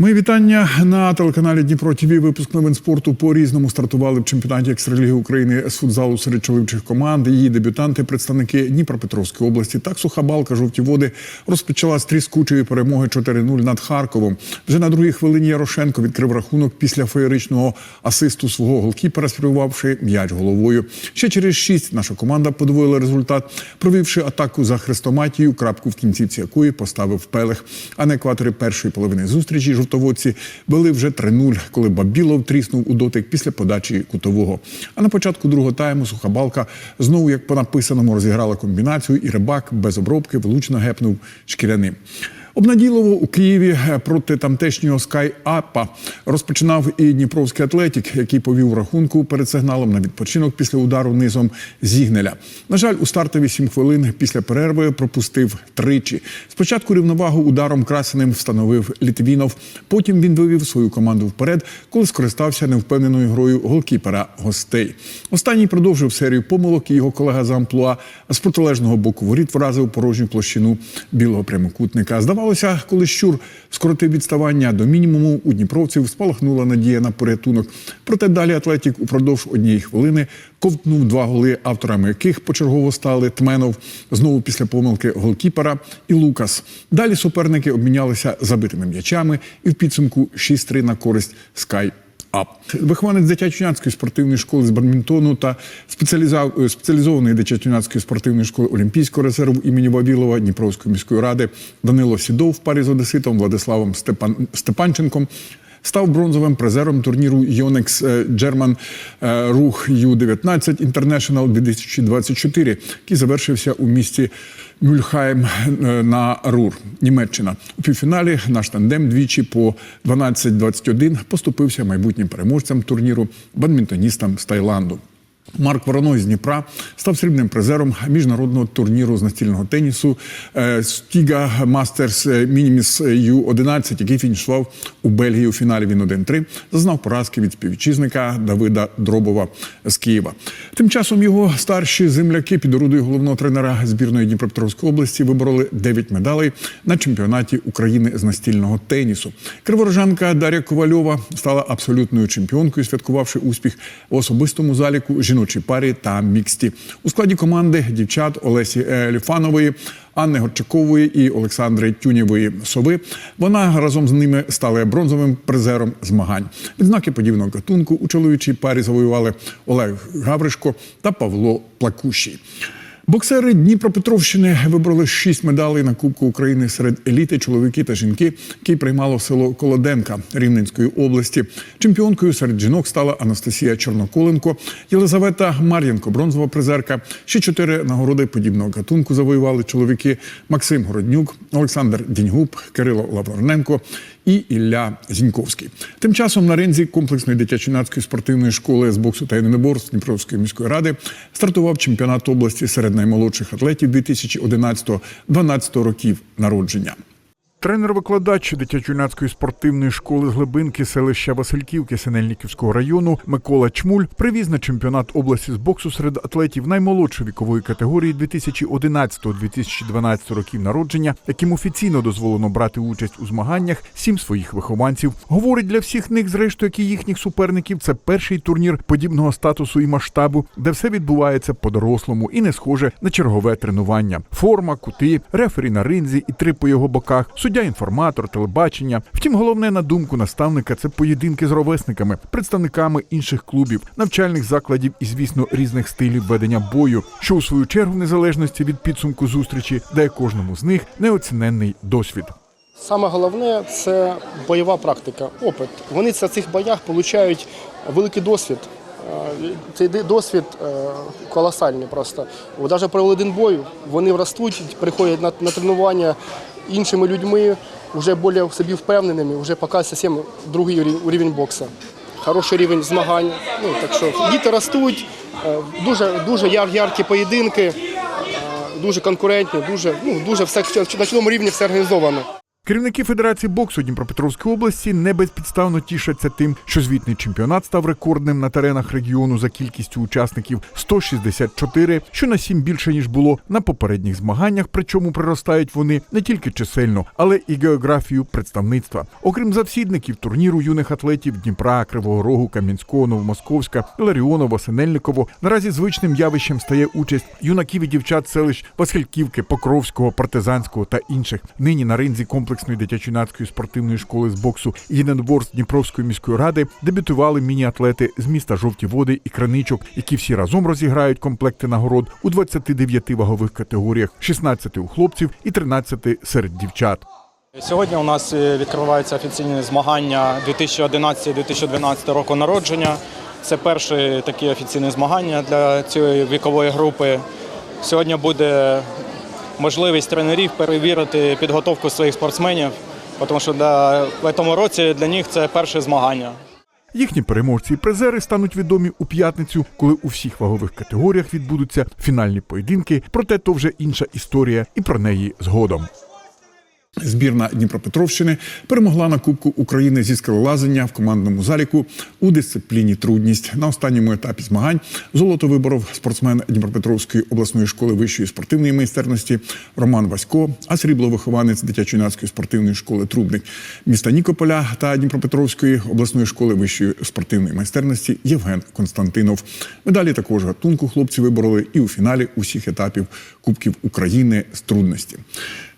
Мої вітання на телеканалі Дніпро ТВ. Випуск новин спорту по різному стартували в чемпіонаті екстраліги України з футзалу серед чоловічих команд. Її дебютанти, представники Дніпропетровської області. Так суха балка жовті води розпочала з тріскучої перемоги 4-0 над Харковом. Вже на другій хвилині Ярошенко відкрив рахунок після феєричного асисту свого голкіпера, спрямувавши м'яч головою. Ще через шість наша команда подвоїла результат, провівши атаку за хрестоматію, крапку в кінцівці якої поставив Пелех. А на екваторі першої половини зустрічі жовтоводці вели вже 3-0, коли Бабілов тріснув у дотик після подачі кутового. А на початку другого тайму суха балка знову, як по написаному, розіграла комбінацію, і рибак без обробки влучно гепнув шкіряним. Обнадійливо у Києві проти тамтешнього Скай Апа розпочинав і Дніпровський атлетік, який повів рахунку перед сигналом на відпочинок після удару низом Зігнеля. На жаль, у стартові сім хвилин після перерви пропустив тричі. Спочатку рівновагу ударом красеним встановив Літвінов. Потім він вивів свою команду вперед, коли скористався невпевненою грою голкіпера гостей. Останній продовжив серію помилок. і Його колега з амплуа з протилежного боку воріт вразив порожню площину білого прямокутника. Здавалося, коли щур скоротив відставання до мінімуму, у дніпровців спалахнула надія на порятунок. Проте далі Атлетік упродовж однієї хвилини ковтнув два голи, авторами яких почергово стали Тменов знову після помилки голкіпера і Лукас. Далі суперники обмінялися забитими м'ячами і в підсумку 6-3 на користь Скай. АП. Вихованець дитячо-юнацької спортивної школи з бадмінтону та спеціаліза- спеціалізованої дитячо-юнацької спортивної школи Олімпійського резерву імені Вавілова Дніпровської міської ради Данило Сідов в парі з одеситом Владиславом Степан... Степанченком став бронзовим призером турніру Йонекс Джерман Рух Ю-19 International 2024, який завершився у місті Мюльхайм е, на Рур, Німеччина. У півфіналі наш тандем двічі по 12-21 поступився майбутнім переможцям турніру бадмінтоністам з Таїланду. Марк Вороной з Дніпра став срібним призером міжнародного турніру з настільного тенісу Стіга Мастерс Мініміс Ю-11, який фінішував у Бельгії у фіналі. Він 1-3, зазнав поразки від співвітчизника Давида Дробова з Києва. Тим часом його старші земляки під орудою головного тренера збірної Дніпропетровської області вибороли 9 медалей на чемпіонаті України з настільного тенісу. Криворожанка Дар'я Ковальова стала абсолютною чемпіонкою, святкувавши успіх в особистому заліку жіночій парі та міксті. У складі команди дівчат Олесі Ліфанової, Анни Горчакової і Олександри Тюнєвої Сови. Вона разом з ними стала бронзовим призером змагань. Відзнаки подібного катунку у чоловічій парі завоювали Олег Гавришко та Павло Плакущий. Боксери Дніпропетровщини вибрали шість медалей на Кубку України серед еліти, чоловіки та жінки, які приймало село Колоденка Рівненської області. Чемпіонкою серед жінок стала Анастасія Чорноколенко, Єлизавета Мар'янко, бронзова призерка. Ще чотири нагороди подібного гатунку завоювали чоловіки Максим Городнюк, Олександр Діньгуб, Кирило Лаврененко і Ілля Зіньковський. Тим часом на ринзі комплексної дитячо-юнацької спортивної школи з боксу та єдиноборств Дніпровської міської ради стартував чемпіонат області серед наймолодших атлетів 2011-2012 років народження. Тренер-викладач дитячо-юнацької спортивної школи з Глибинки селища Васильківки Синельниківського району Микола Чмуль привіз на чемпіонат області з боксу серед атлетів наймолодшої вікової категорії 2011-2012 років народження, яким офіційно дозволено брати участь у змаганнях сім своїх вихованців. Говорить для всіх них, зрештою, як і їхніх суперників, це перший турнір подібного статусу і масштабу, де все відбувається по-дорослому і не схоже на чергове тренування. Форма, кути, рефері на ринзі і три по його боках, суддя інформатор, телебачення. Втім, головне на думку наставника це поєдинки з ровесниками, представниками інших клубів, навчальних закладів і, звісно, різних стилів ведення бою, що у свою чергу, в незалежності від підсумку зустрічі, дає кожному з них неоціненний досвід. Саме головне це бойова практика, опит. Вони в цих боях отримують великий досвід. Е, Цей досвід е, колосальний просто. Навіть провели один бой, вони ростуть, приходять на тренування іншими людьми, вже більш собі впевненими, вже поки зовсім другий рівень боксу. Хороший рівень змагань. Ну, так що діти ростуть, е, дуже, дуже яр- яркі поєдинки, е, дуже конкурентні, дуже, ну, дуже все на цьому рівні все організовано. Керівники Федерації боксу Дніпропетровської області не безпідставно тішаться тим, що звітний чемпіонат став рекордним на теренах регіону за кількістю учасників 164, що на 7 більше ніж було на попередніх змаганнях. Причому приростають вони не тільки чисельно, але і географію представництва. Окрім завсідників турніру юних атлетів Дніпра, Кривого Рогу, Кам'янського, Новомосковська, Ларіонова, Синельниково. Наразі звичним явищем стає участь юнаків і дівчат селищ Васильківки, Покровського, Партизанського та інших. Нині на ринзі комплексної дитячо-юнацької спортивної школи з боксу єдиноборств Дніпровської міської ради дебютували міні-атлети з міста Жовті Води і Краничок, які всі разом розіграють комплекти нагород у 29 вагових категоріях, 16 у хлопців і 13 серед дівчат. Сьогодні у нас е, відкриваються офіційні змагання 2011-2012 року народження. Це перші такі офіційні змагання для цієї вікової групи. Сьогодні буде можливість тренерів перевірити підготовку своїх спортсменів, тому що да, в цьому році для них це перше змагання. Їхні переможці і призери стануть відомі у п'ятницю, коли у всіх вагових категоріях відбудуться фінальні поєдинки. Проте то вже інша історія, і про неї згодом. Збірна Дніпропетровщини перемогла на Кубку України зі скелелазання в командному заліку у дисципліні трудність. На останньому етапі змагань золото виборов спортсмен Дніпропетровської обласної школи вищої спортивної майстерності Роман Васько, а срібло вихованець дитячо-юнацької спортивної школи Трубник міста Нікополя та Дніпропетровської обласної школи вищої спортивної майстерності Євген Константинов. Медалі також гатунку хлопці вибороли і у фіналі усіх етапів Кубків України з трудності.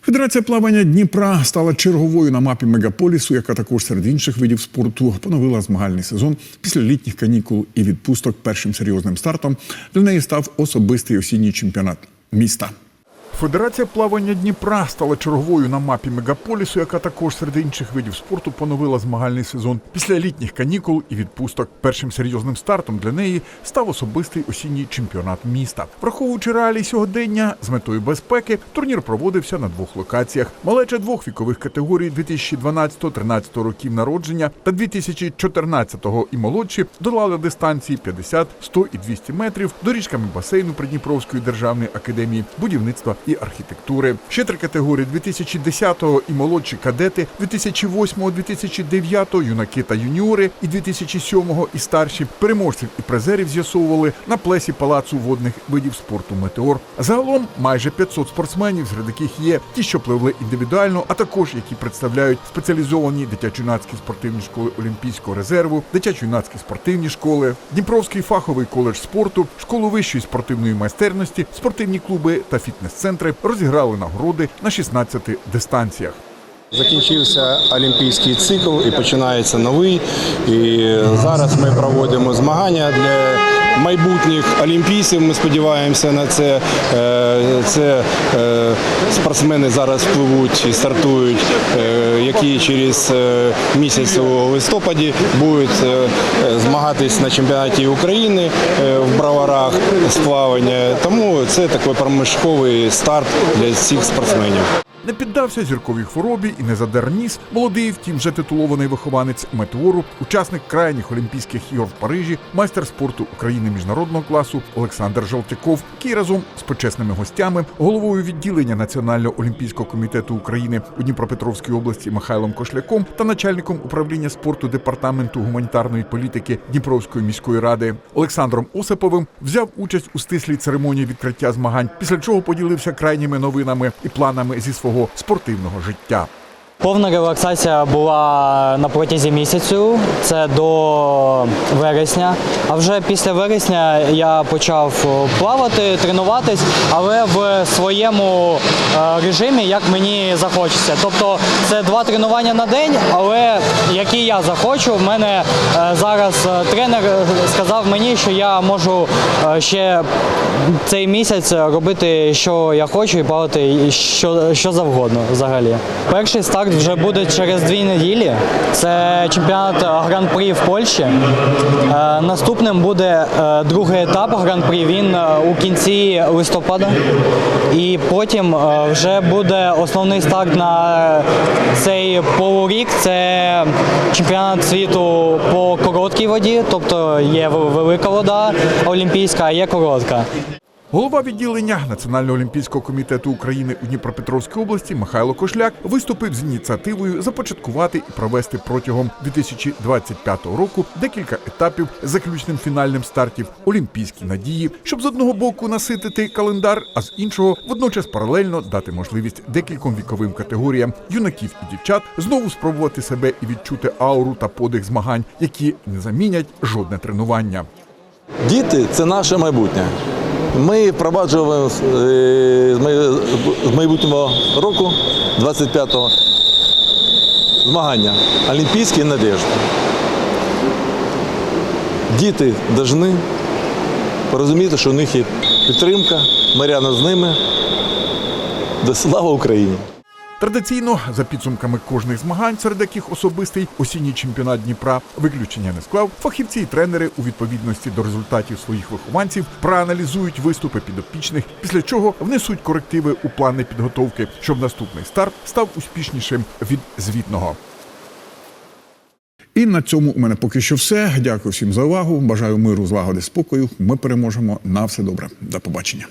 Федерація плавання Дніпра стала черговою на мапі мегаполісу, яка також серед інших видів спорту поновила змагальний сезон після літніх канікул і відпусток. Першим серйозним стартом для неї став особистий осінній чемпіонат міста. Федерація плавання Дніпра стала черговою на мапі мегаполісу, яка також серед інших видів спорту поновила змагальний сезон після літніх канікул і відпусток. Першим серйозним стартом для неї став особистий осінній чемпіонат міста. Враховуючи реалії сьогодення з метою безпеки, турнір проводився на двох локаціях: малеча двох вікових категорій 2012-13 років народження та 2014-го і молодші долали дистанції 50, 100 і 200 метрів доріжками басейну Придніпровської державної академії будівництва і архітектури. Ще три категорії 2010-го і молодші кадети, 2008-го, 2009-го юнаки та юніори і 2007-го і старші переможців і призерів з'ясовували на плесі палацу водних видів спорту Метеор. Загалом майже 500 спортсменів, серед яких є ті, що пливли індивідуально, а також які представляють спеціалізовані дитячо-юнацькі спортивні школи Олімпійського резерву, дитячо-юнацькі спортивні школи, Дніпровський фаховий коледж спорту, школу вищої спортивної майстерності, спортивні клуби та фітнес-центри розіграли нагороди на 16 дистанціях. Закінчився олімпійський цикл і починається новий. І зараз ми проводимо змагання для майбутніх олімпійців. Ми сподіваємося на це. Е, Це е, спортсмени зараз впливуть і стартують, е, які через місяць у листопаді будуть змагатись на чемпіонаті України в браварах з плавання. Тому це такий проміжковий старт для всіх спортсменів. Не піддався зірковій хворобі і не задер ніс. Молодий, втім, вже титулований вихованець метеору, учасник крайніх Олімпійських ігор в Парижі, майстер спорту України міжнародного класу Олександр Жолтяков, який разом з почесними гостями, головою відділення Національного олімпійського комітету України у Дніпропетровській області Михайлом Кошляком та начальником управління спорту департаменту гуманітарної політики Дніпровської міської ради Олександром Осиповим взяв участь у стислій церемонії відкриття змагань, після чого поділився крайніми новинами і планами зі свого спортивного життя. Повна релаксація була на протязі місяцю, це до вересня. А вже після вересня я почав плавати, тренуватись, але в своєму е, режимі, як мені захочеться. Тобто це два тренування на день, але які я захочу. В мене е, зараз е, тренер сказав мені, що я можу е, ще цей місяць робити, що я хочу, і плавати що, що завгодно взагалі. Перший старт вже буде через дві неділі. Це чемпіонат гран-прі в Польщі. Е, наступним буде е, другий етап гран-прі. Він е, у кінці листопада. І потім вже буде основний старт на цей полурік. Це чемпіонат світу по короткій воді, тобто є велика вода олімпійська, а є коротка. Голова відділення Національного олімпійського комітету України у Дніпропетровській області Михайло Кошляк виступив з ініціативою започаткувати і провести протягом 2025 року декілька етапів заключним фінальним стартів Олімпійські надії, щоб з одного боку наситити календар, а з іншого водночас паралельно дати можливість декільком віковим категоріям юнаків і дівчат знову спробувати себе і відчути ауру та подих змагань, які не замінять жодне тренування. Діти це наше майбутнє. Ми впроваджуємо е, з майбутнього року, 25-го, змагання Олімпійські надежди. Діти повинні порозуміти, що у них є підтримка, Мар'яна з ними. Слава Україні! Традиційно за підсумками кожних змагань, серед яких особистий осінній чемпіонат Дніпра виключення не склав. Фахівці і тренери у відповідності до результатів своїх вихованців проаналізують виступи підопічних, після чого внесуть корективи у плани підготовки, щоб наступний старт став успішнішим від звітного. І на цьому у мене поки що все. Дякую всім за увагу. Бажаю миру, злагоди, спокою. Ми переможемо. На все добре. До побачення.